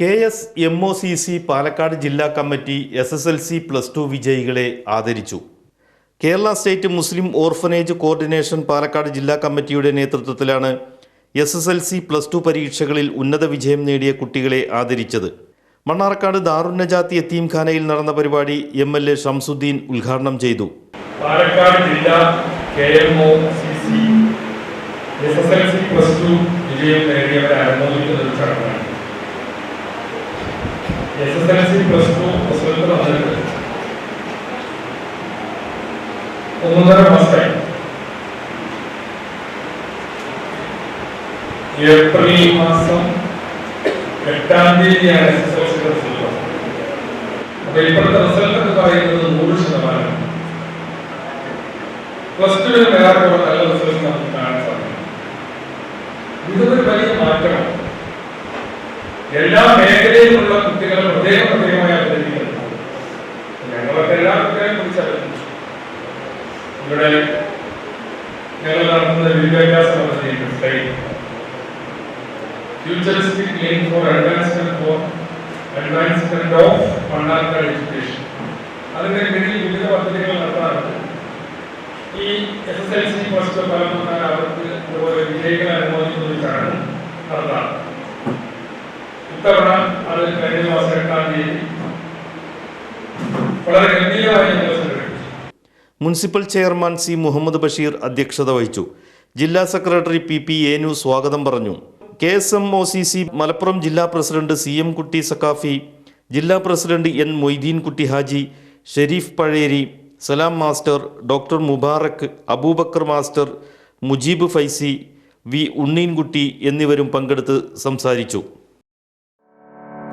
K S M O C C Palakkad ജില്ലാ committee S S L C plus two വിജയികളെ ആദരിച്ചു. Kerala state Muslim orphanage coordination Palakkad ജില്ലാ കമ്മിറ്റിയുടെ നേതൃത്വത്തിലാണ് S S L C plus two പരീക്ഷകളിൽ ഉന്നത വിജയം നേടിയ കുട്ടികളെ ആദരിച്ചത്. മണ്ണാർക്കാട് ദാറുന്നജാത്തി എത്തീംഖാനയിൽ നടന്ന പരിപാടി എം എൽ എ ഷംസുദ്ദീൻ ഉദ്ഘാടനം ചെയ്തു. പാലക്കാട് ജില്ലാ K M O C C S S L C plus two വിജയം നേടിയവരെ അനുമോദിക്കുന്ന ചടങ്ങാണ്. S S L C plus two result വന്നിട്ട് ഒന്നര മാസമായി ഏപ്രിൽ മാസം എട്ടാം തീയതിയാണ് S S L C result അപ്പൊ ഇപ്പോഴത്തെ റിസൾട്ട് എന്ന് പറയുന്നത് നൂറ് ശതമാനം പ്ലസ് ടുവിന് വേറെ നല്ല റിസൾട്ട് നമുക്ക് കാണാൻ സാധിക്കും ഇതൊരു വലിയ എല്ലാ മേഖലയിലുള്ള കുട്ടികളെ പ്രത്യേകം പ്രത്യേകമായി അവതരിപ്പിക്കുന്നത് ഞങ്ങളൊക്കെ എല്ലാ കുട്ടികളെയും കുറിച്ച് ഇവിടെ നടത്തുന്ന വിദ്യാഭ്യാസ പദ്ധതി futuristic link for advancement for advancement of Mannarkkad education അതിന്റെ കീഴിൽ വിവിധ പദ്ധതികൾ നടത്താറുണ്ട്. ഈ S S L C first ഫലം അവർക്ക് വിജയികളെ അനുമോദിക്കുന്ന ഒരു ചടങ്ങ് നടത്താം ഇത്തവണ അത് കഴിഞ്ഞ മാസം എട്ടാം തീയതി വളരെ ഗംഭീരമായി municipal chairman C Muhammad Basheer അധ്യക്ഷത വഹിച്ചു. ജില്ലാ സെക്രട്ടറി പി പി ഏനു സ്വാഗതം പറഞ്ഞു. K S M O C C Malappuram ജില്ലാ പ്രസിഡന്റ് സി എം കുട്ടി സക്കാഫി ജില്ലാ president N Moideen Kutty Haji Shareef Pazheri Salam master doctor Mubarak Aboobacker master Mujeeb Faizy V Unneenkutty എന്നിവരും പങ്കെടുത്ത് സംസാരിച്ചു.